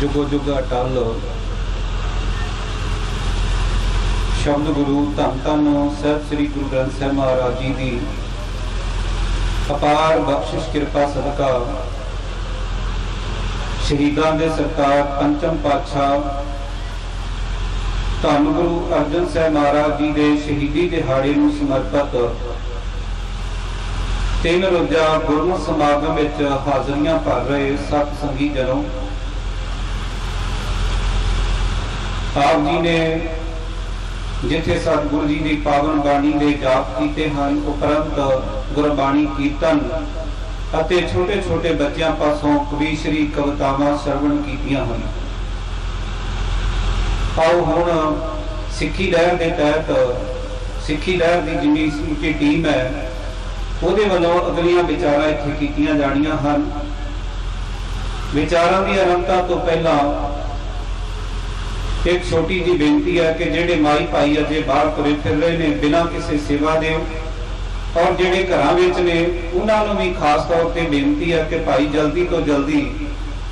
ਜੁਗੋ ਜੁਗ ਅਟਲ। ਸ਼ਬਦ ਗੁਰੂ ਧੰਨ ਧੰਨ ਸਹਿਬ ਸ੍ਰੀ ਗੁਰੂ ਗ੍ਰੰਥ ਸਾਹਿਬ ਮਹਾਰਾਜ ਜੀ ਦੀ ਅਪਾਰ ਬਖਸ਼ਿਸ਼ ਕਿਰਪਾ ਸਦਕਾ ਸ਼ਹੀਦਾਂ ਦੇ ਸਰਕਾਰ ਪੰਚਮ ਪਾਤਸ਼ਾਹ ਧੰਨ ਗੁਰੂ ਅਰਜਨ ਸਾਹਿਬ ਮਹਾਰਾਜ ਜੀ ਦੇ ਸ਼ਹੀਦੀ ਦਿਹਾੜੇ ਨੂੰ ਸਮਰਪਿਤ ਤਿੰਨ ਰੋਜ਼ਾ ਗੁਰਮਤਿ ਸਮਾਗਮ ਵਿੱਚ ਹਾਜ਼ਰੀਆਂ ਭਰ ਰਹੇ ਸਤ ਸੰਗੀ ਜਨੋ ਆਪ ਜੀ ਨੇ ਜਿੱਥੇ ਸਤਿਗੁਰੂ ਜੀ ਦੀ ਪਾਵਨ ਬਾਣੀ ਦੇ ਜਾਪ ਕੀਤੇ ਹਨ, ਉਪਰੰਤ ਗੁਰਬਾਣੀ ਕੀਰਤਨ ਅਤੇ ਛੋਟੇ-ਛੋਟੇ ਬੱਚਿਆਂ ਪਾਸੋਂ ਕਵੀ ਸ਼੍ਰੀ ਕਵਿਤਾਵਾਂ ਸਰਵਣ ਕੀਤੀਆਂ ਹਨ। ਆਓ ਹੁਣ ਸਿੱਖੀ ਲਹਿਰ ਦੇ ਤਹਿਤ ਸਿੱਖੀ ਲਹਿਰ ਦੀ ਜਿੰਨੀ ਸਮੁੱਚੀ ਟੀਮ ਹੈ, ਉਹਦੇ ਵੱਲੋਂ ਅਗਲੀਆਂ ਵਿਚਾਰਾਂ ਇੱਥੇ ਕੀਤੀਆਂ ਜਾਣੀਆਂ ਹਨ। ਵਿਚਾਰਾਂ ਦੀ ਆਰੰਭਤਾ ਤੋਂ ਪਹਿਲਾਂ ਇੱਕ ਛੋਟੀ ਜੀ ਬੇਨਤੀ ਹੈ ਕਿ ਜਿਹੜੇ ਮਾਈ ਭਾਈ ਅਜੇ ਬਾਹਰ ਤੁਰੇ ਫਿਰ ਰਹੇ ਨੇ, ਬਿਨਾਂ ਕਿਸੇ ਸੇਵਾ ਦੇ। ਔਰ ਜਿਹੜੇ ਘਰਾਂ ਵਿੱਚ ਨੇ, ਉਹਨਾਂ ਨੂੰ ਵੀ ਖਾਸ ਤੌਰ ਤੇ ਬੇਨਤੀ ਹੈ ਕਿ ਭਾਈ ਜਲਦੀ ਤੋਂ ਜਲਦੀ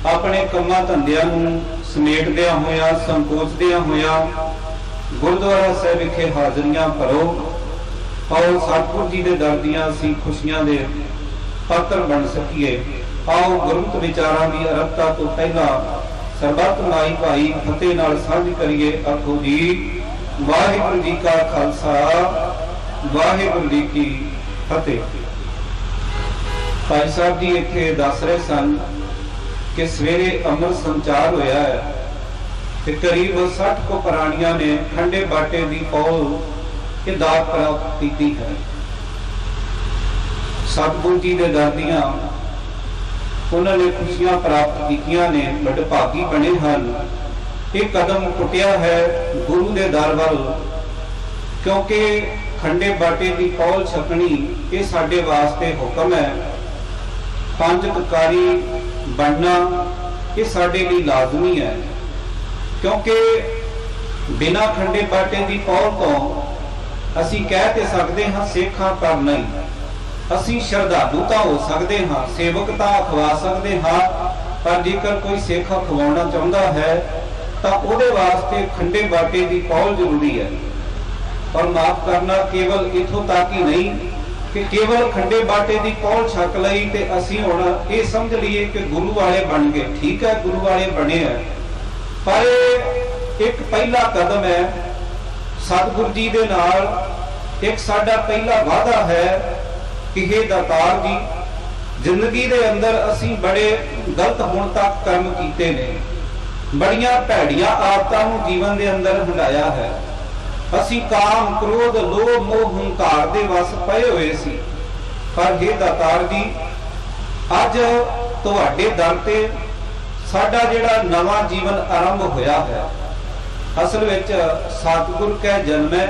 ਆਪਣੇ ਕੰਮਾਂ ਧੰਦਿਆਂ ਨੂੰ ਸਮੇਟਦਿਆਂ ਹੋਇਆਂ, ਸੰਕੋਚਦਿਆਂ ਹੋਇਆਂ ਗੁਰਦੁਆਰਾ ਸਾਹਿਬ ਵਿਖੇ ਹਾਜ਼ਰੀਆਂ ਭਰੋ। ਔਰ ਸਤਿਗੁਰੂ ਜੀ ਦੇ ਦਰ ਦੀਆਂ ਅਸੀਂ ਖੁਸ਼ੀਆਂ ਦੇ ਪਾਤਰ ਬਣ ਸਕੀਏ। ਆਓ ਗੁਰਮਤਿ ਵਿਚਾਰਾਂ ਦੀ ਅਰਥਤਾ ਤੋਂ ਪਹਿਲਾਂ ਸਰਬੱਤ ਮਾਈ ਭਾਈ, ਫਤਿਹ ਨਾਲ ਸਾਂਝ ਕਰੀਏ ਆਖੋ ਜੀ। ਵਾਹਿਗੁਰੂ ਜੀ ਕਾ ਖਾਲਸਾ, ਵਾਹਿਗੁਰੂ ਜੀ ਕੀ ਫਤਿਹ। ਭਾਈ ਸਾਹਿਬ ਜੀ ਇੱਥੇ ਦੱਸ ਰਹੇ ਸਨ ਕਿ ਸਵੇਰੇ ਅਮਰ ਸੰਚਾਰ ਹੋਇਆ ਹੈ ਤੇ ਕਰੀਬ 60 ਕੋ ਪ੍ਰਾਣੀਆਂ ਨੇ ਖੰਡੇ ਬਾਟੇ ਦੀ ਪੌਲ ਇਹ ਦਾਤ ਪ੍ਰਾਪਤ ਕੀਤੀ ਹੈ। ਸਤਿਗੁਰੂ ਜੀ ਦੇ ਦਰ ਦੀਆਂ ਉਹਨਾਂ ਨੇ ਖੁਸ਼ੀਆਂ ਪ੍ਰਾਪਤ ਕੀਤੀਆਂ ਨੇ ਬੜੇ ਭਾਗੀ ਬਣੇ ਹਨ। ਇਹ ਕਦਮ ਪੁੱਟਿਆ ਹੈ ਗੁਰੂ ਦੇ ਦਰ ਵੱਲ, ਕਿਉਂਕਿ ਖੰਡੇ ਬਾਟੇ ਦੀ ਪੌਲ ਛਕਣੀ ਇਹ ਸਾਡੇ ਵਾਸਤੇ ਹੁਕਮ ਹੈ। ਪੰਜ ਕਕਾਰੀ ਬਣਨਾ ਇਹ ਸਾਡੇ ਲਈ ਲਾਜ਼ਮੀ ਹੈ, ਕਿਉਂਕਿ ਬਿਨਾ ਖੰਡੇ ਬਾਟੇ ਦੀ ਪੌਲ ਤੋਂ ਅਸੀਂ ਕਹਿ ਤੇ ਸਕਦੇ ਹਾਂ ਸੇਖਾਂ ਪਰ ਨਹੀਂ। ਅਸੀਂ ਸ਼ਰਧਾਲੂ ਤਾਂ ਹੋ ਸਕਦੇ ਹਾਂ, ਸੇਵਕ ਤਾਂ ਅਖਵਾ ਸਕਦੇ ਹਾਂ, ਪਰ ਜੇਕਰ ਕੋਈ ਸੇਖਾ ਖਵਾਉਣਾ ਚਾਹੁੰਦਾ ਹੈ, ਤਾਂ ਉਹਦੇ ਵਾਸਤੇ ਖੰਡੇ ਬਾਟੇ ਦੀ ਪੌਲ ਜ਼ਰੂਰੀ ਹੈ। ਪਰ ਮਾਫ ਕਰਨਾ ਕੇਵਲ ਇਥੋਂ ਤੱਕ ਹੀ ਨਹੀਂ ਕਿ ਕੇਵਲ ਖੰਡੇ ਬਾਟੇ ਦੀ ਪੌਲ ਛਕ ਲਈ ਤੇ ਅਸੀਂ ਹੁਣ ਇਹ ਸਮਝ ਲਈਏ ਕਿ ਗੁਰੂ ਵਾਲੇ ਬਣ ਗਏ। ਠੀਕ ਹੈ, ਗੁਰੂ ਵਾਲੇ ਬਣੇ ਆ। ਪਰ ਇੱਕ ਪਹਿਲਾ ਕਦਮ ਹੈ, ਸਤਿਗੁਰੂ ਜੀ ਦੇ ਨਾਲ ਇੱਕ ਸਾਡਾ ਪਹਿਲਾ ਵਾਅਦਾ ਹੈ ਕਿ ਦਾਤਾਰ ਜੀ ਜ਼ਿੰਦਗੀ ਦੇ ਅੰਦਰ ਅਸੀਂ ਬੜੇ ਗਲਤ ਹੋਣ ਤੱਕ ਕਰਮ ਕੀਤੇ ਨੇ। ਬੜੀਆਂ ਭੈੜੀਆਂ ਆਦਤਾਂ ਨੂੰ ਜੀਵਨ ਦੇ ਅੰਦਰ ਹੰਡਾਇਆ ਹੈ। ਅਸੀਂ ਕਾਮ, ਕ੍ਰੋਧ, ਲੋਭ, ਮੋਹ, ਹੰਕਾਰ ਦੇ ਵਸ ਪਏ ਹੋਏ ਸੀ। ਪਰ ਇਹ ਦਾਤਾਰ ਜੀ, ਅੱਜ ਤੁਹਾਡੇ ਦਰ ਤੇ ਸਾਡਾ ਜਿਹੜਾ ਨਵਾਂ ਜੀਵਨ ਆਰੰਭ ਹੋਇਆ ਹੈ, ਅਸਲ ਵਿੱਚ ਸਤਿਗੁਰ ਕਹਿ ਜਨਮੈ,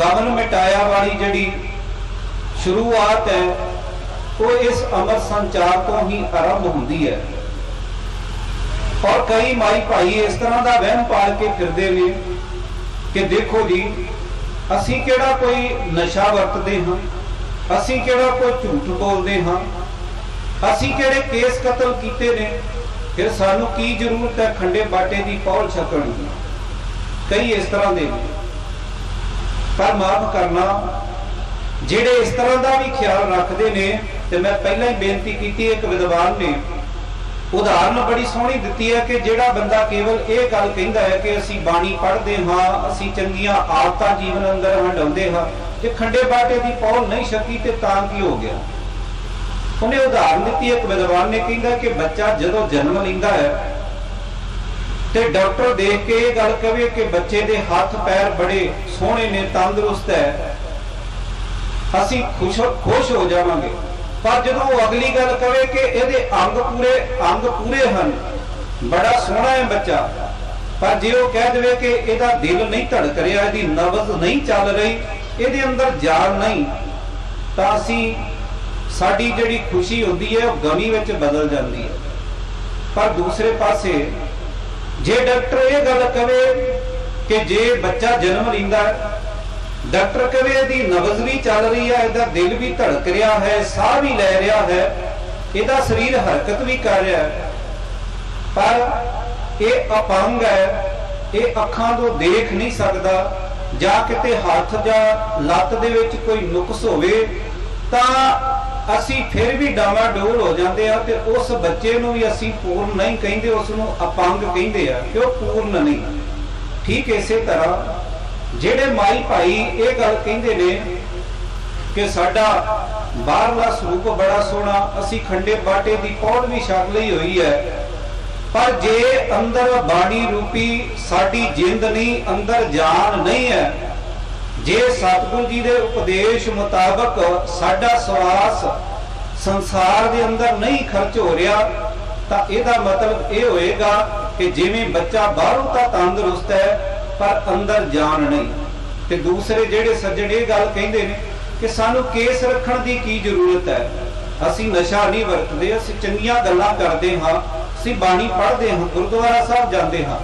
ਗਵਨ ਮਿਟਾਇਆ ਵਾਲੀ ਜਿਹੜੀ ਸ਼ੁਰੂਆਤ ਹੈ, ਉਹ ਇਸ ਅਮਰ ਸੰਚਾਰ ਤੋਂ ਹੀ ਆਰੰਭ ਹੁੰਦੀ ਹੈ। ਔਰ ਕਈ ਮਾਈ ਭਾਈ ਇਸ ਤਰ੍ਹਾਂ ਦਾ ਵਹਿਮ ਪਾਲ ਕੇ ਫਿਰਦੇ ਨੇ ਕਿ ਦੇਖੋ ਜੀ, ਅਸੀਂ ਕਿਹੜਾ ਕੋਈ ਨਸ਼ਾ ਵਰਤਦੇ ਹਾਂ? ਅਸੀਂ ਕਿਹੜਾ ਕੋਈ ਝੂਠ ਬੋਲਦੇ ਹਾਂ? ਅਸੀਂ ਕਿਹੜੇ ਕੇਸ ਕਤਲ ਕੀਤੇ ਨੇ? ਫਿਰ ਸਾਨੂੰ ਕੀ ਜ਼ਰੂਰਤ ਹੈ ਖੰਡੇ ਬਾਟੇ ਦੀ ਪੌਲ ਛਕਣ ਦੀ? ਕਈ ਇਸ ਤਰ੍ਹਾਂ ਦੇ ਪਰ ਮਾਫ ਕਰਨਾ ਜਿਹੜੇ ਇਸ ਤਰ੍ਹਾਂ ਦਾ ਵੀ ਖਿਆਲ ਰੱਖਦੇ ਨੇ, ਤੇ ਮੈਂ ਪਹਿਲਾਂ ਹੀ ਬੇਨਤੀ ਕੀਤੀ, ਇੱਕ ਵਿਦਵਾਨ ਨੇ ਉਦਾਹਰਨ ਬੜੀ ਸੋਹਣੀ ਦਿੱਤੀ ਹੈ ਕਿ ਜਿਹੜਾ ਬੰਦਾ ਕੇਵਲ ਇਹ ਗੱਲ ਕਹਿੰਦਾ ਹੈ ਕਿ ਅਸੀਂ ਬਾਣੀ ਪੜ੍ਹਦੇ ਹਾਂ, ਅਸੀਂ ਚੰਗੀਆਂ ਆਦਤਾਂ ਜੀਵਨ ਅੰਦਰ ਹੰਡਾਉਂਦੇ ਹਾਂ, ਜੇ ਖੰਡੇ ਬਾਟੇ ਦੀ ਪੌਲ ਨਹੀਂ ਛਕੀ ਤੇ ਤਾਂ ਕੀ ਹੋ ਗਿਆ? ਉਹਨੇ ਉਦਾਹਰਨ ਦਿੱਤੀ, ਇੱਕ ਵਿਦਵਾਨ ਨੇ ਕਹਿੰਦਾ ਕਿ ਬੱਚਾ ਜਦੋਂ ਜਨਮ ਲੈਂਦਾ ਹੈ ਤੇ ਡਾਕਟਰ ਦੇਖ ਕੇ ਇਹ ਗੱਲ ਕਹੇ ਕਿ ਬੱਚੇ ਦੇ ਹੱਥ ਪੈਰ ਬੜੇ ਸੋਹਣੇ ਨੇ, ਤੰਦਰੁਸਤ ਹੈ ਅਸੀਂ ਖੁਸ਼ ਖੁਸ਼ ਹੋ ਜਾਵਾਂਗੇ। ਪਰ ਜਦੋਂ ਉਹ ਅਗਲੀ ਗੱਲ ਕਵੇ ਕਿ ਇਹਦੇ ਅੰਗ ਪੂਰੇ ਅੰਗ ਪੂਰੇ ਹਨ, ਬੜਾ ਸੋਹਣਾ ਹੈ ਬੱਚਾ। ਪਰ ਜੇ ਉਹ ਕਹਿ ਦੇਵੇ ਕਿ ਇਹਦਾ ਦਿਲ ਨਹੀਂ ਧੜਕ ਰਿਹਾ, ਇਹਦੀ ਨਬਜ਼ ਨਹੀਂ ਚੱਲ ਰਹੀ, ਇਹਦੇ ਅੰਦਰ ਜਾਨ ਨਹੀਂ, ਤਾਂ ਅਸੀਂ ਸਾਡੀ ਜਿਹੜੀ ਖੁਸ਼ੀ ਹੁੰਦੀ ਹੈ, ਉਹ ਗਮੀ ਵਿੱਚ ਬਦਲ ਜਾਂਦੀ ਹੈ। ਪਰ ਦੂਸਰੇ ਪਾਸੇ ਜੇ ਡਾਕਟਰ ਇਹ ਗੱਲ ਕਵੇ ਕਿ ਜੇ ਬੱਚਾ ਜਨਮ ਲੈਂਦਾ ਡਾਕਟਰ ਕਵੇ ਇਹਦੀ ਨਬਜ਼ ਵੀ ਚੱਲ ਰਹੀ ਹੈ ਇਹਦਾ ਦਿਲ ਵੀ ਧੜਕ ਰਿਹਾ ਹੈ, ਸਾਹ ਵੀ ਲੈ ਰਿਹਾ ਹੈ, ਇਹਦਾ ਸਰੀਰ ਹਰਕਤ ਵੀ ਕਰ ਰਿਹਾ ਹੈ। ਪਰ ਇਹ ਅਪੰਗ ਹੈ, ਇਹ ਅੱਖਾਂ ਤੋਂ ਦੇਖ ਨਹੀਂ ਸਕਦਾ, ਜਾਂ ਕਿਤੇ ਹੱਥ ਜਾਂ ਲੱਤ ਦੇ ਵਿੱਚ ਕੋਈ ਨੁਕਸ ਹੋਵੇ, ਤਾਂ ਅਸੀਂ ਫਿਰ ਵੀ ਡਾਵਾ ਡੋਲ ਹੋ ਜਾਂਦੇ ਆ ਤੇ ਉਸ ਬੱਚੇ ਨੂੰ ਵੀ ਅਸੀਂ ਪੂਰਨ ਨਹੀਂ ਕਹਿੰਦੇ, ਉਸ ਨੂੰ ਅਪੰਗ ਕਹਿੰਦੇ ਆ ਕਿ ਉਹ ਪੂਰਨ ਨਹੀਂ? ਠੀਕ ਇਸੇ ਤਰ੍ਹਾਂ ਜਿਹੜੇ ਮਾਈ ਭਾਈ ਇਹ ਗੱਲ ਕਹਿੰਦੇ ਨੇ ਕਿ ਸਾਡਾ ਬਾਹਰਲਾ ਸਰੂਪ ਬੜਾ ਸੋਹਣਾ, ਅਸੀਂ ਖੰਡੇ ਬਾਟੇ ਦੀ ਪੌੜ ਵੀ ਛਕ ਲਈ ਹੋਈ ਹੈ। ਪਰ ਜੇ ਅੰਦਰ ਬਾਣੀ ਰੂਪੀ ਸਾਡੀ ਜਿੰਦ ਨਹੀਂ, ਅੰਦਰ ਜਾਨ ਨਹੀਂ ਹੈ, ਜੇ ਸਤਿਗੁਰੂ ਜੀ ਦੇ ਉਪਦੇਸ਼ ਮੁਤਾਬਕ ਸਾਡਾ ਸਵਾਸ ਸੰਸਾਰ ਦੇ ਅੰਦਰ ਨਹੀਂ ਖਰਚ ਹੋ ਰਿਹਾ, ਤਾਂ ਇਹਦਾ ਮਤਲਬ ਇਹ ਹੋਏਗਾ ਕਿ ਜਿਵੇਂ ਬੱਚਾ ਬਾਹਰੋਂ ਤਾਂ ਤੰਦਰੁਸਤ ਹੈ ਪਰ ਅੰਦਰ ਜਾਣ ਨਹੀਂ। ਤੇ ਦੂਸਰੇ ਜਿਹੜੇ ਸੱਜਣ ਇਹ ਗੱਲ ਕਹਿੰਦੇ ਨੇ ਕਿ ਸਾਨੂੰ ਕੇਸ ਰੱਖਣ ਦੀ ਕੀ ਜ਼ਰੂਰਤ ਹੈ? ਅਸੀਂ ਨਸ਼ਾ ਨਹੀਂ ਵਰਤਦੇ, ਅਸੀਂ ਚੰਗੀਆਂ ਗੱਲਾਂ ਕਰਦੇ ਹਾਂ, ਅਸੀਂ ਬਾਣੀ ਪੜ੍ਹਦੇ ਹਾਂ, ਗੁਰਦੁਆਰਾ ਸਾਹਿਬ ਜਾਂਦੇ ਹਾਂ।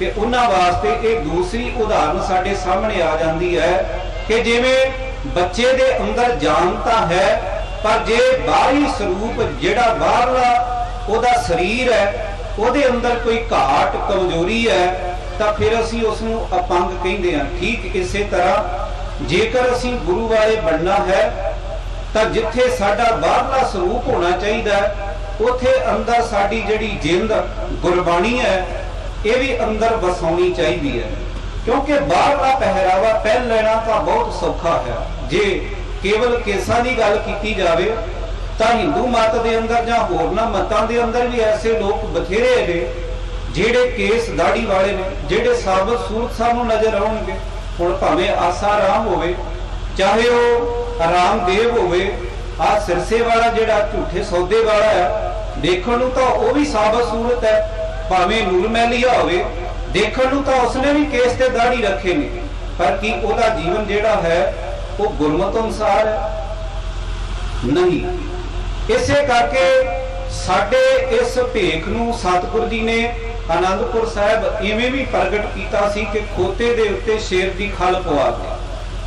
ਤੇ ਉਹਨਾਂ ਵਾਸਤੇ ਇਹ ਦੂਸਰੀ ਉਦਾਹਰਨ ਸਾਡੇ ਸਾਹਮਣੇ ਆ ਜਾਂਦੀ ਹੈ ਕਿ ਜਿਵੇਂ ਬੱਚੇ ਦੇ ਅੰਦਰ ਜਾਨ ਤਾਂ ਹੈ, ਪਰ ਜੇ ਬਾਹਰੀ ਸਰੂਪ ਜਿਹੜਾ ਬਾਹਰਲਾ ਉਹਦਾ ਸਰੀਰ ਹੈ, ਉਹਦੇ ਅੰਦਰ ਕੋਈ ਘਾਟ, ਕਮਜ਼ੋਰੀ ਹੈ ਤਾਂ ਫਿਰ ਅਸੀਂ ਉਸ ਨੂੰ ਅਪੰਗ ਕਹਿੰਦੇ ਹਾਂ। ਠੀਕ ਇਸੇ ਤਰ੍ਹਾਂ ਜੇਕਰ ਅਸੀਂ ਗੁਰੂ ਵਾਲੇ ਬਣਨਾ ਹੈ, ਤਾਂ ਜਿੱਥੇ ਸਾਡਾ ਬਾਹਰਲਾ ਸਰੂਪ ਹੋਣਾ ਚਾਹੀਦਾ ਉਥੇ ਅੰਦਰ ਸਾਡੀ ਜਿਹੜੀ ਜਿੰਦ, ਗੁਰਬਾਣੀ ਹੈ, ਇਹ ਵੀ ਅੰਦਰ ਵਸਾਉਣੀ ਚਾਹੀਦੀ ਹੈ। ਕਿਉਂਕਿ ਬਾਹਰਲਾ ਪਹਿਰਾਵਾ ਪਹਿਨ ਲੈਣਾ ਤਾਂ ਬਹੁਤ ਸੌਖਾ ਹੈ। ਜੇ ਕੇਵਲ ਕੇਸਾਂ ਦੀ ਗੱਲ ਕੀਤੀ ਜਾਵੇ, ਤਾਂ ਹਿੰਦੂ ਮਤ ਦੇ ਅੰਦਰ ਜਾਂ ਹੋਰਨਾਂ ਮਤਾਂ ਦੇ ਅੰਦਰ ਵੀ ਐਸੇ ਲੋਕ ਬਥੇਰੇ ਨੇ ਜਿਹੜੇ ਕੇਸ ਦਾੜੀ ਵਾਲੇ ਨੇ, ਜਿਹੜੇ ਸਾਬਤ ਸੂਰਤ ਸਾਨੂੰ ਨਜ਼ਰ ਆਉਣਗੇ, ਹੁਣ ਭਾਵੇਂ ਆਸਾ ਰਾਮ ਹੋਵੇ, ਚਾਹੇ ਉਹ ਰਾਮਦੇਵ ਹੋਵੇ, ਆ ਸਿਰਸੇ ਵਾਲਾ ਜਿਹੜਾ ਝੂਠੇ ਸੌਦੇ ਵਾਲਾ ਹੈ ਦੇਖਣ ਨੂੰ ਤਾਂ ਉਹ ਵੀ ਸਾਬਤ ਸੂਰਤ ਹੈ, ਭਾਵੇਂ ਨੂਰ ਹੋਵੇ, ਦੇਖਣ ਨੂੰ ਤਾਂ ਉਸਨੇ ਵੀ ਕੇਸ ਤੇ ਦਾੜੀ ਰੱਖੇ ਨੇ, ਪਰ ਕੀ ਉਹਦਾ ਜੀਵਨ ਜਿਹੜਾ ਹੈ, ਉਹ ਗੁਰਮਤ ਅਨੁਸਾਰ ਹੈ? ਨਹੀਂ। ਇਸੇ ਕਰਕੇ ਸਾਡੇ ਇਸ ਭੇਖ ਨੂੰ ਸਤਿਗੁਰ ਜੀ ਨੇ ਆਨੰਦਪੁਰ ਸਾਹਿਬ ਐਵੇਂ ਵੀ ਪ੍ਰਗਟ ਕੀਤਾ ਸੀ ਕਿ ਖੋਤੇ ਦੇ ਉੱਤੇ ਸ਼ੇਰ ਦੀ ਖਲ ਪਵਾ ਦੇ।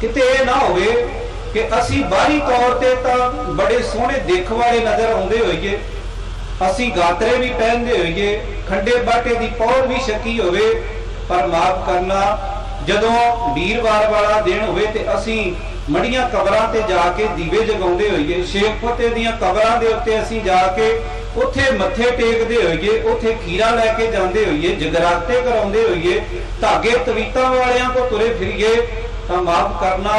ਕਿਤੇ ਇਹ ਨਾ ਹੋਵੇ ਕਿ ਅਸੀਂ ਬਾਹਰੀ ਤੌਰ ਤੇ ਤਾਂ ਬੜੇ ਸੋਹਣੇ ਦੇਖ ਵਾਲੇ ਨਜ਼ਰ ਆਉਂਦੇ ਹੋਈਏ, ਅਸੀਂ ਗਾਤਰੇ ਵੀ ਪਹਿਨਦੇ ਹੋਈਏ, ਖੰਡੇ ਬਾਟੇ ਦੀ ਪੌੜ ਵੀ ਛਕੀ ਹੋਵੇ, ਪਰ ਮਾਫ ਕਰਨਾ, ਜਦੋਂ ਵੀਰਵਾਰ ਵਾਲਾ ਦਿਨ ਹੋਵੇ ਤੇ ਅਸੀਂ ਮੜੀਆਂ ਕਬਰਾਂ ਤੇ ਜਾ ਕੇ ਦੀਵੇ ਜਗਾਉਂਦੇ ਹੋਈਏ ਸ਼ੇਖ ਫਤਿਹ ਦੀਆਂ ਕਬਰਾਂ ਦੇ ਉੱਤੇ ਅਸੀਂ ਜਾ ਕੇ ਉੱਥੇ ਮੱਥੇ ਟੇਕਦੇ ਹੋਈਏ, ਉੱਥੇ ਖੀਰਾ ਲੈ ਕੇ ਜਾਂਦੇ ਹੋਈਏ, ਜਗਰਾਤੇ ਕਰਾਉਂਦੇ ਹੋਈਏ, ਧਾਗੇ ਤਵੀਤਾਂ ਵਾਲਿਆਂ ਤੋਂ ਤੁਰੇ ਫਿਰੀਏ, ਤਾਂ ਮਾਫ ਕਰਨਾ,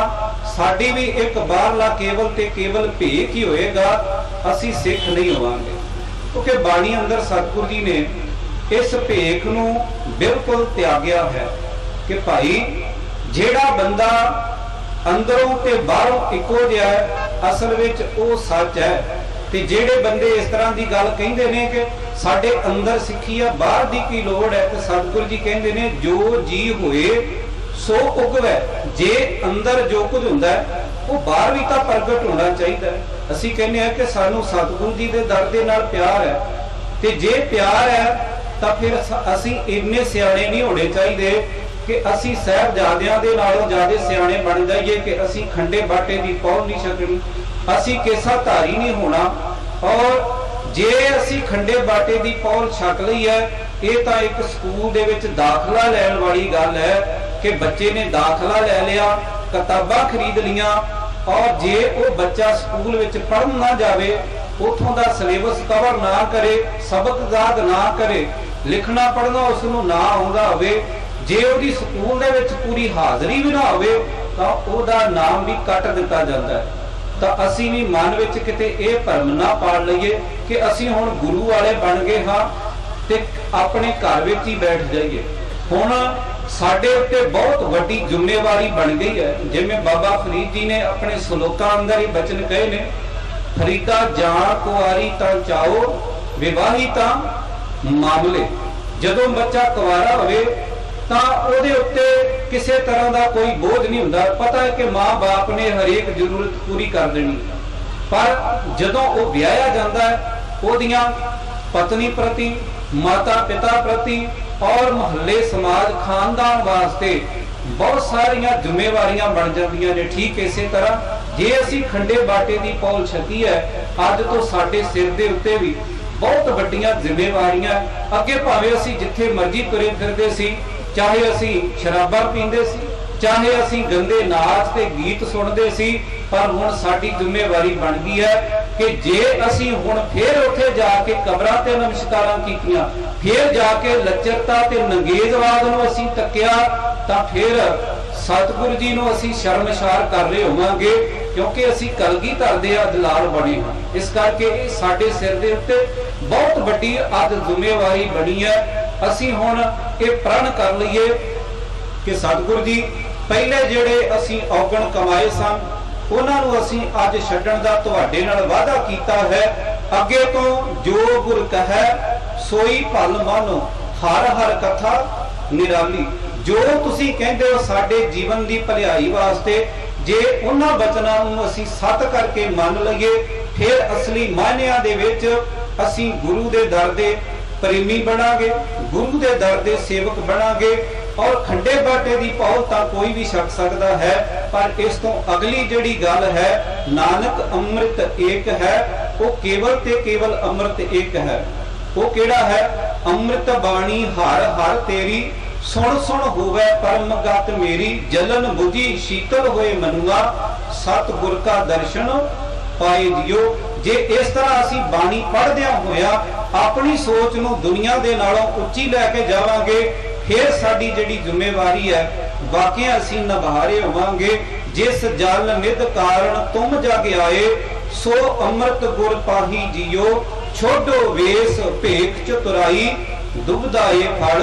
ਸਾਡੀ ਵੀ ਇੱਕ ਬਾਹਰਲਾ ਕੇਵਲ ਤੇ ਕੇਵਲ ਭੇਖ ਹੀ ਹੋਏਗਾ, ਅਸੀਂ ਸਿੱਖ ਨਹੀਂ ਹੋਵਾਂਗੇ। ਕਿਉਂਕਿ ਬਾਣੀ ਅੰਦਰ ਸਤਿਗੁਰੂ ਜੀ ਨੇ ਇਸ ਭੇਖ ਨੂੰ ਬਿਲਕੁਲ ਤਿਆਗਿਆ ਹੈ ਕਿ ਭਾਈ, ਜਿਹੜਾ ਬੰਦਾ ਅੰਦਰੋਂ ਤੇ ਬਾਹਰੋਂ ਇੱਕੋ ਜਿਹਾ ਹੈ, ਅਸਲ ਵਿੱਚ ਉਹ ਸੱਚ ਹੈ। ਤੇ ਜਿਹੜੇ ਬੰਦੇ ਇਸ ਤਰ੍ਹਾਂ ਦੀ ਗੱਲ ਕਹਿੰਦੇ ਨੇ ਕਿ ਸਾਡੇ ਅੰਦਰ ਸਿੱਖੀ ਆ, ਬਾਹਰ ਦੀ ਕੀ ਲੋੜ ਹੈ ਤੇ ਸਤਿਗੁਰੂ ਜੀ ਕਹਿੰਦੇ ਨੇ, ਜੋ ਜੀ ਹੋਏ, ਸੋ ਉਗਵੈ। ਜੇ ਅੰਦਰ ਜੋ ਕੁਝ ਹੁੰਦਾ ਉਹ ਬਾਹਰ ਵੀ ਤਾਂ ਪ੍ਰਗਟ ਹੋਣਾ ਚਾਹੀਦਾ ਅਸੀਂ ਕਹਿੰਦੇ ਆ ਕਿ ਸਾਨੂੰ ਸਤਿਗੁਰੂ ਜੀ ਦੇ ਦਰ ਦੇ ਨਾਲ ਪਿਆਰ ਹੈ। ਤੇ ਜੇ ਪਿਆਰ ਹੈ, ਤਾਂ ਫਿਰ ਅਸੀਂ ਇੰਨੇ ਸਿਆਣੇ ਨਹੀਂ ਹੋਣੇ ਚਾਹੀਦੇ ਕਿ ਅਸੀਂ ਸਹਿਬਜ਼ਾਦਿਆਂ ਦੇ ਨਾਲੋਂ ਜ਼ਿਆਦਾ ਸਿਆਣੇ ਬਣ ਜਾਈਏ ਕਿ ਅਸੀਂ ਖੰਡੇ ਬਾਟੇ ਦੀ ਪਹੁੰਚ ਨਹੀਂ ਛਕਣੀ ਅਸੀਂ ਕੇਸਾ ਧਾਰੀ ਨਹੀਂ ਹੋਣਾ। ਔਰ ਜੇ ਅਸੀਂ ਖੰਡੇ ਬਾਟੇ ਦੀ ਪੌਲ ਛਕ ਲਈ ਹੈ, ਇਹ ਤਾਂ ਇੱਕ ਸਕੂਲ ਦੇ ਵਿੱਚ ਦਾਖਲਾ ਲੈਣ ਵਾਲੀ ਗੱਲ ਹੈ ਕਿ ਬੱਚੇ ਨੇ ਦਾਖਲਾ ਲੈ ਲਿਆ, ਕਿਤਾਬਾਂ ਖਰੀਦ ਲੀਆਂ ਔਰ ਜੇ ਉਹ ਬੱਚਾ ਸਕੂਲ ਵਿੱਚ ਪੜ੍ਹਨ ਨਾ ਜਾਵੇ, ਉਥੋਂ ਦਾ ਸਿਲੇਬਸ ਕਵਰ ਨਾ ਕਰੇ, ਸਬਕ ਯਾਦ ਨਾ ਕਰੇ, ਲਿਖਣਾ ਪੜ੍ਹਨਾ ਉਸ ਨੂੰ ਨਾ ਆਉਂਦਾ ਹੋਵੇ, ਜੇ ਉਹਦੀ ਸਕੂਲ ਦੇ ਵਿੱਚ ਪੂਰੀ ਹਾਜ਼ਰੀ ਵੀ ਨਾ ਹੋਵੇ, ਤਾਂ ਉਹਦਾ ਨਾਮ ਵੀ ਕੱਟ ਦਿੱਤਾ ਜਾਂਦਾ ਹੈ। ਤਾਂ ਅਸੀਂ ਵੀ ਮਨ ਵਿੱਚ ਕਿਤੇ ਇਹ ਭਰਮ ਨਾ ਪਾੜ ਲਈਏ ਕਿ ਅਸੀਂ ਹੁਣ ਗੁਰੂ ਵਾਲੇ ਬਣ ਗਏ ਹਾਂ ਤੇ ਆਪਣੇ ਘਰ ਵਿੱਚ ਹੀ ਬੈਠ ਜਾਈਏ। ਹੁਣ ਸਾਡੇ ਉੱਤੇ ਬਹੁਤ ਵੱਡੀ ਜ਼ਿੰਮੇਵਾਰੀ ਬਣ ਗਈ ਹੈ। ਜਿਵੇਂ ਬਾਬਾ ਫਰੀਦ ਜੀ ਨੇ ਆਪਣੇ ਸ਼ਲੋਕਾਂ ਅੰਦਰ ਹੀ ਬਚਨ ਕਹੇ ਨੇ, ਫਰੀਦਾ ਜਾਂ ਕੁਆਰੀ ਤਾਂ ਚਾਓ, ਵਿਵਾਹੀ ਤਾਂ ਮਾਮਲੇ। ਜਦੋਂ ਬੱਚਾ ਕੁਵਾਰਾ ਹੋਵੇ ਤਾਂ ਉਹਦੇ ਉੱਤੇ ਕਿਸੇ ਤਰ੍ਹਾਂ ਦਾ ਕੋਈ ਬੋਝ ਨਹੀਂ ਹੁੰਦਾ। ਪਤਾ ਹੈ ਕਿ ਮਾਂ-ਬਾਪ ਨੇ ਹਰੇਕ ਜ਼ਰੂਰਤ ਪੂਰੀ ਕਰ ਦੇਣੀ। ਪਰ ਜਦੋਂ ਉਹ ਵਿਆਹਿਆ ਜਾਂਦਾ ਹੈ, ਉਹਦੀਆਂ ਪਤਨੀ ਪ੍ਰਤੀ, ਮਾਤਾ ਪਿਤਾ ਪ੍ਰਤੀ ਔਰ ਮੁਹੱਲੇ ਸਮਾਜ ਖਾਨਦਾਨ ਵਾਸਤੇ ਬਹੁਤ ਸਾਰੀਆਂ ਜ਼ਿੰਮੇਵਾਰੀਆਂ ਬਣ ਜਾਂਦੀਆਂ ਨੇ। ਠੀਕ ਇਸੇ ਤਰ੍ਹਾਂ ਜੇ ਅਸੀਂ ਖੰਡੇ ਬਾਟੇ ਦੀ ਪੌਲ ਛਕੀ ਹੈ, ਅੱਜ ਤੋਂ ਸਾਡੇ ਸਿਰ ਦੇ ਉੱਤੇ ਵੀ ਬਹੁਤ ਵੱਡੀਆਂ ਜ਼ਿੰਮੇਵਾਰੀਆਂ। ਅੱਗੇ ਭਾਵੇਂ ਅਸੀਂ ਜਿੱਥੇ ਮਰਜ਼ੀ ਤੁਰੇ ਫਿਰਦੇ ਸੀ ਚਾਹੇ ਅਸੀਂ ਸ਼ਰਾਬਾਂ ਪੀਂਦੇ ਸੀ, ਚਾਹੇ ਅਸੀਂ ਗੰਦੇ ਨਾਚ ਤੇ ਗੀਤ ਸੁਣਦੇ ਸੀ, ਪਰ ਹੁਣ ਸਾਡੀ ਜ਼ਿੰਮੇਵਾਰੀ ਬਣ ਗਈ ਹੈ ਕਿ ਜੇ ਅਸੀਂ ਹੁਣ ਫੇਰ ਉੱਥੇ ਜਾ ਕੇ ਕਬਰਾਂ ਤੇ ਨਮਸਕਾਰਾਂ ਕੀਤੀਆਂ, ਫੇਰ ਜਾ ਕੇ ਲੱਚਰਤਾ ਤੇ ਨੰਗੇਜ਼ਵਾਦ ਨੂੰ ਅਸੀਂ ਤੱਕਿਆ, ਤਾਂ ਫੇਰ ਸਤਿਗੁਰੂ ਜੀ ਨੂੰ ਅਸੀਂ ਸ਼ਰਮਸ਼ਾਰ ਕਰ ਰਹੇ ਹੋਵਾਂਗੇ, ਕਿਉਂਕਿ ਅਸੀਂ ਕਲਗੀ ਧਰਦੇ ਦੇ ਅਦਲਾਲ ਬਣੇ ਹਾਂ। ਇਸ ਕਰਕੇ ਸਾਡੇ ਸਿਰ ਦੇ ਉੱਤੇ ਬਹੁਤ ਵੱਡੀ ਅੱਜ ਜ਼ਿੰਮੇਵਾਰੀ ਬਣੀ ਹੈ। ਅਸੀਂ ਹੁਣ ਇਹ ਪ੍ਰਣ ਕਰ ਲਈਏ ਕਿ ਸਤਿਗੁਰੂ ਜੀ, ਪਹਿਲੇ ਜਿਹੜੇ ਅਸੀਂ ਔਗਣ ਕਮਾਏ ਸਨ, ਉਹਨਾਂ ਨੂੰ ਅਸੀਂ ਅੱਜ ਛੱਡਣ ਦਾ ਤੁਹਾਡੇ ਨਾਲ ਵਾਅਦਾ ਕੀਤਾ ਹੈ। ਅੱਗੇ ਤੋਂ ਜੋ ਗੁਰ ਕਹੈ, ਸੋਈ ਭਲ ਮਾਨੋ, ਹਰ ਹਰ ਕਥਾ ਨਿਰਾਲੀ। ਜੋ ਤੁਸੀਂ ਕਹਿੰਦੇ ਹੋ ਸਾਡੇ ਜੀਵਨ ਦੀ ਭਲਾਈ ਵਾਸਤੇ, ਜੇ ਉਹਨਾਂ ਬਚਨਾਂ ਨੂੰ ਅਸੀਂ ਸਤ ਕਰਕੇ ਮੰਨ ਲਈਏ, ਫਿਰ ਅਸਲੀ ਮਾਇਨਿਆਂ ਦੇ ਵਿੱਚ ਅਸੀਂ ਗੁਰੂ ਦੇ ਦਰ ਦੇ ਪ੍ਰੇਮੀ ਬਣਾਂਗੇ ਗੁਰੂ ਦੇ ਦਰ ਦੇ ਸੇਵਕ ਬਣਾਂਗੇ ਔਰ ਖੰਡੇ ਬਾਟੇ ਦੀ ਪਾਉ ਤਾਂ ਕੋਈ ਵੀ ਛਕ ਸਕਦਾ ਹੈ, ਪਰ ਇਸ ਤੋਂ ਅਗਲੀ ਜਿਹੜੀ ਗੱਲ ਹੈ, ਨਾਨਕ ਅੰਮ੍ਰਿਤ ਏਕ ਹੈ, ਉਹ ਕੇਵਲ ਤੇ ਕੇਵਲ ਅੰਮ੍ਰਿਤ ਏਕ ਹੈ। ਉਹ ਕਿਹੜਾ ਹੈ? ਅੰਮ੍ਰਿਤ ਬਾਣੀ ਹਰ ਹਰ ਤੇਰੀ, ਸੁਣ ਸੁਣ ਹੋਵੇ ਪਰਮ ਗਤ ਮੇਰੀ, ਜਲਨ ਬੁਝੀ ਸ਼ੀਤਲ ਹੋਏ ਮਨੁਆ ਸਤ ਗੁਰ ਕਾ ਦਰਸ਼ਨ ਪਾਏ ਦਿਓ। ਜੇ ਇਸ ਤਰ੍ਹਾਂ ਅਸੀਂ ਬਾਣੀ ਪੜ੍ਹਦਿਆਂ ਹੋਇਆ ਆਪਣੀ ਸੋਚ ਨੂੰ ਦੁਨੀਆ ਦੇ ਨਾਲੋਂ ਉੱਚੀ ਲੈ ਕੇ ਜਾਵਾਂਗੇ, ਫਿਰ ਸਾਡੀ ਜਿਹੜੀ ਜ਼ਿੰਮੇਵਾਰੀ ਹੈ, ਵਾਕਿਆ ਅਸੀਂ ਨਿਭਾਰੇ ਹੋਵਾਂਗੇ। ਜਿਸ ਜਲ ਨਿਧ ਕਾਰਨ ਤੁਮ ਜਗ ਆਏ, ਸੋ ਅੰਮ੍ਰਿਤ ਗੁਰ ਪਾਹੀ ਜੀਓ, ਛੋਡੋ ਵੇਸ ਭੇਖ ਚਤੁਰਾਈ ਦੁਬਦਾ ਇਹ ਫਲ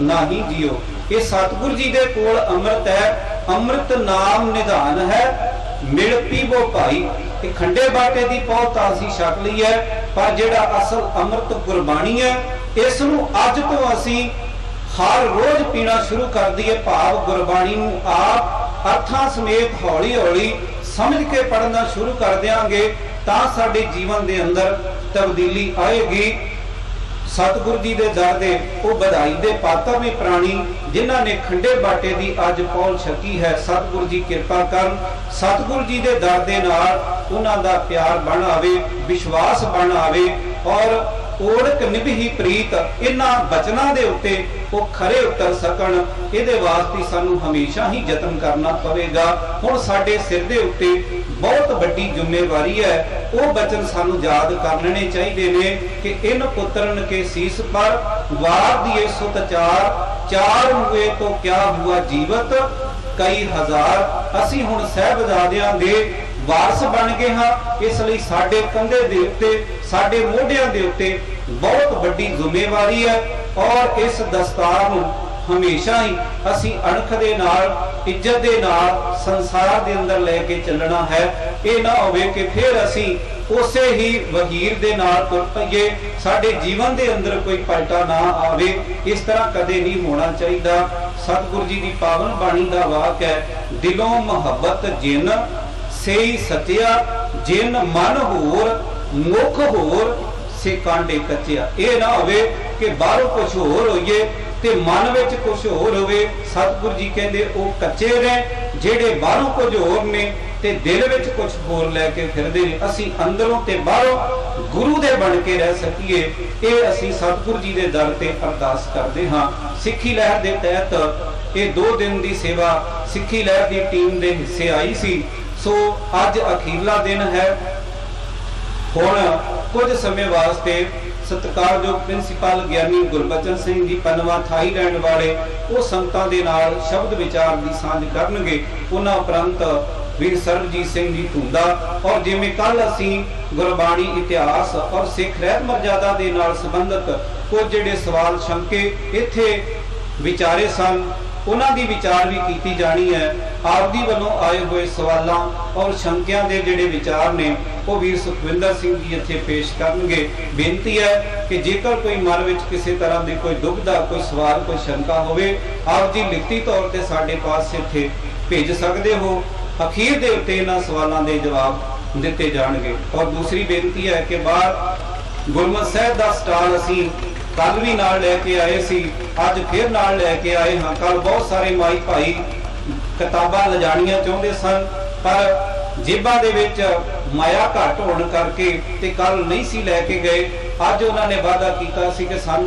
ਨਾਹੀ ਜਿਓ। ਇਹ ਸਤਿਗੁਰ ਜੀ ਦੇ ਕੋਲ ਅੰਮ੍ਰਿਤ ਹੈ, ਅੰਮ੍ਰਿਤ ਨਾਮ ਨਿਧਾਨ ਹੈ, ਮਿਲ ਪੀਵੋ ਭਾਈ। ਇਹ ਖੰਡੇ ਬਾਟੇ ਦੀ ਪੌਤ ਅਸੀਂ ਛਕ ਲਈ ਹੈ, ਪਰ ਜਿਹੜਾ ਅਸਲ ਅੰਮ੍ਰਿਤ ਗੁਰਬਾਣੀ ਹੈ, ਇਸ ਨੂੰ ਅੱਜ ਤੋਂ ਅਸੀਂ ਹਰ ਰੋਜ਼ ਪੀਣਾ ਸ਼ੁਰੂ ਕਰ ਦਈਏ ਭਾਵ ਗੁਰਬਾਣੀ ਨੂੰ ਆਪ ਅਰਥਾਂ ਸਮੇਤ ਹੌਲੀ ਹੌਲੀ ਸਮਝ ਕੇ ਪੜ੍ਹਨਾ ਸ਼ੁਰੂ ਕਰ ਦਿਆਂਗੇ, ਤਾਂ ਸਾਡੇ ਜੀਵਨ ਦੇ ਅੰਦਰ ਤਬਦੀਲੀ ਆਏਗੀ। ਸਤਿਗੁਰੂ ਜੀ ਦੇ ਦਰ ਦੇ ਉਹ ਵਧਾਈ ਦੇ ਪਾਤਰ ਨੇ ਪ੍ਰਾਣੀ, ਜਿਨ੍ਹਾਂ ਨੇ ਖੰਡੇ ਬਾਟੇ ਦੀ ਅੱਜ ਪੌਲ ਛਕੀ ਹੈ। ਸਤਿਗੁਰੂ ਜੀ ਕਿਰਪਾ ਕਰਨ। ਸਤਿਗੁਰੂ ਜੀ ਦੇ ਦਰ ਦੇ ਨਾਲ ਉਹਨਾਂ ਦਾ ਪਿਆਰ ਬਣ ਆਵੇ, ਵਿਸ਼ਵਾਸ ਬਣ ਆਵੇ ਔਰ ਓੜਕ ਨਿਭੀ ਪ੍ਰੀਤ ਇਹਨਾਂ ਬਚਨਾਂ ਦੇ ਉੱਤੇ ਉਹ ਖਰੇ ਉਤਰ ਸਕਣ, ਇਹਦੇ ਵਾਸਤੇ ਸਾਨੂੰ ਹਮੇਸ਼ਾ ਹੀ ਯਤਨ ਕਰਨਾ ਪਵੇਗਾ। ਹੁਣ ਸਾਡੇ ਸਿਰ ਦੇ ਉੱਤੇ ਬਹੁਤ ਵੱਡੀ ਜ਼ਿੰਮੇਵਾਰੀ ਹੈ, ਉਹ ਬਚਨ ਸਾਨੂੰ ਯਾਦ ਕਰਨੇ ਚਾਹੀਦੇ ਨੇ ਕਿ ਇਨ ਪੁੱਤਰਨ ਕੇ ਸੀਸ ਪਰ ਵਾਰ ਦੀਏ ਸੁਤ ਚਾਰ ਚਾਰ ਹੋਏ ਤੋਂ ਕਿਆ ਹੁਆ ਜੀਵਤ, ਕਈ ਹਜ਼ਾਰ। ਅਸੀਂ ਹੁਣ ਸਹਿਬਜ਼ਾਦਿਆਂ ਦੇ ਵਾਰਸ ਬਣ ਗਏ ਹਾਂ। ਇਸ ਲਈ ਸਾਡੇ ਕੰਧੇ ਦੇ ਉੱਤੇ, ਸਾਡੇ ਮੋਢਿਆਂ ਦੇ ਉੱਤੇ ਬਹੁਤ ਵੱਡੀ ਜ਼ਿੰਮੇਵਾਰੀ ਹੈ ਔਰ ਇਸ ਦਸਤਾਰ ਨੂੰ ਹਮੇਸ਼ਾ ਹੀ ਅਸੀਂ ਅਣਖ ਦੇ ਨਾਲ, ਇੱਜ਼ਤ ਦੇ ਨਾਲ ਸੰਸਾਰ ਦੇ ਅੰਦਰ ਲੈ ਕੇ ਚੱਲਣਾ ਹੈ। ਇਹ ਨਾ ਹੋਵੇ ਕਿ ਫਿਰ ਅਸੀਂ ਉਸੇ ਹੀ ਵਹੀਰ ਦੇ ਨਾਲ ਤੁਰ ਪਈਏ, ਸਾਡੇ ਜੀਵਨ ਦੇ ਅੰਦਰ ਕੋਈ ਪਲਟਾ ਨਾ ਆਵੇ। ਇਸ ਤਰ੍ਹਾਂ ਕਦੇ ਨਹੀਂ ਹੋਣਾ ਚਾਹੀਦਾ। ਸਤਿਗੁਰੂ ਜੀ ਦੀ ਪਾਵਨ ਬਾਣੀ ਦਾ ਵਾਕ ਹੈ, ਦਿਲੋਂ ਮੁਹੱਬਤ ਜਿਨ ਸੇਈ ਸਤਿਆ, ਜਿਨ ਮਨ ਹੋਰ, ਮੁਖ ਹੋਰ, ਸੇ ਕਾਂਡੇ ਕੱਚਿਆ। ਇਹ ਨਾ ਹੋਵੇ ਕਿ ਬਾਹਰੋਂ ਕੁਝ ਹੋਰ ਹੋਈਏ ਤੇ ਮਨ ਵਿੱਚ ਕੁਝ ਹੋਰ ਹੋਵੇ। ਸਤਿਗੁਰੂ ਜੀ ਕਹਿੰਦੇ, ਉਹ ਕੱਚੇ ਨੇ, ਜਿਹੜੇ ਬਾਹਰੋਂ ਕੁਝ ਹੋਰ ਨੇ ਤੇ ਦਿਲ ਵਿੱਚ ਕੁਝ ਹੋਰ ਲੈ ਕੇ ਫਿਰਦੇ ਨੇ। ਅਸੀਂ ਅੰਦਰੋਂ ਤੇ ਬਾਹਰੋਂ ਗੁਰੂ ਦੇ ਬਣ ਕੇ ਰਹਿ ਸਕੀਏ। ਇਹ ਅਸੀਂ ਸਤਿਗੁਰੂ ਜੀ ਦੇ ਦਰ ਤੇ ਅਰਦਾਸ ਕਰਦੇ ਹਾਂ। ਸਿੱਖੀ ਲਹਿਰ ਦੇ ਤਹਿਤ ਇਹ 2 ਦਿਨ ਦੀ ਸੇਵਾ ਸਿੱਖੀ ਲਹਿਰ ਦੀ ਟੀਮ ਦੇ ਹਿੱਸੇ ਆਈ ਸੀ। ਸੋ ਅੱਜ ਅਖੀਰਲਾ ਦਿਨ ਹੈ। ਹੁਣ ਕੁਝ ਸਮੇਂ ਵਾਸਤੇ ਸਤਿਕਾਰਯੋਗ ਪ੍ਰਿੰਸੀਪਲ ਗਿਆਨੀ ਗੁਰਬਚਨ ਸਿੰਘ ਜੀ ਪਨਵਾ ਥਾਈਲੈਂਡ ਵਾਲੇ ਉਹ ਸੰਗਤਾਂ ਦੇ ਨਾਲ ਸ਼ਬਦ ਵਿਚਾਰ ਦੀ ਸਾਂਝ ਕਰਨਗੇ। ਉਹਨਾਂ ਉਪਰੰਤ ਵੀਰ ਸਰਬਜੀਤ ਸਿੰਘ ਜੀ ਧੁੰਦਾ ਔਰ ਜਿਵੇਂ ਕੱਲ ਅਸੀਂ ਗੁਰਬਾਣੀ ਇਤਿਹਾਸ ਔਰ ਸਿੱਖ ਰਹਿਤ ਮਰਜ਼ਾਦਾ ਦੇ ਨਾਲ ਸੰਬੰਧਿਤ ਕੁਝ ਜਿਹੜੇ ਸਵਾਲ ਸ਼ੰਕੇ ਇੱਥੇ ਵਿਚਾਰੇ ਸਨ ਉਹਨਾਂ ਦੀ ਵਿਚਾਰ ਵੀ ਕੀਤੀ ਜਾਣੀ ਹੈ। ਆਪਦੀ ਵੱਲੋਂ ਆਏ ਹੋਏ ਸਵਾਲਾਂ ਔਰ ਸ਼ੰਕਿਆਂ ਦੇ ਜਿਹੜੇ ਵਿਚਾਰ ਨੇ, ਉਹ ਵੀਰ ਸੁਖਵਿੰਦਰ ਸਿੰਘ ਜੀ ਇੱਥੇ ਪੇਸ਼ ਕਰਨਗੇ। ਬੇਨਤੀ ਹੈ ਕਿ ਜੇਕਰ ਕੋਈ ਮਨ ਵਿੱਚ ਕਿਸੇ ਤਰ੍ਹਾਂ ਦੀ ਕੋਈ ਦੁਬਿਧਾ ਕੋਈ ਸਵਾਲ, ਕੋਈ ਸ਼ੰਕਾ ਹੋਵੇ, ਆਪ ਜੀ ਲਿਖਤੀ ਤੌਰ ਤੇ ਸਾਡੇ ਪਾਸ ਇੱਥੇ ਭੇਜ ਸਕਦੇ ਹੋ। ਅਖੀਰ ਦੇ ਉੱਤੇ ਇਹਨਾਂ ਸਵਾਲਾਂ ਦੇ ਜਵਾਬ ਦਿੱਤੇ ਜਾਣਗੇ। ਔਰ ਦੂਸਰੀ ਬੇਨਤੀ ਹੈ ਕਿ ਬਾਹਰ ਗੁਰਮਤ ਸਾਹਿਬ ਦਾ ਸਟਾਲ ਅਸੀਂ ਕੱਲ ਵੀ ਨਾਲ ਲੈ ਕੇ ਆਏ ਸੀ, ਅੱਜ ਫਿਰ ਨਾਲ ਲੈ ਕੇ ਆਏ ਹਾਂ। ਕੱਲ ਬਹੁਤ ਸਾਰੇ ਮਾਈ ਭਾਈ ਕਿਤਾਬਾਂ ਲਿਜਾਣੀਆਂ ਚਾਹੁੰਦੇ ਸਨ, ਪਰ ਜੇਬਾਂ ਦੇ ਵਿੱਚ ਮਾਇਆ ਘੱਟ ਹੋਣ ਕਰਕੇ ਤੇ ਕੱਲ ਨਹੀਂ ਸੀ ਲੈ ਕੇ ਗਏ। ਅੱਜ ਉਹਨਾਂ ਨੇ ਵਾਅਦਾ ਕੀਤਾ ਸੀ ਕਿ ਸਾਨੂੰ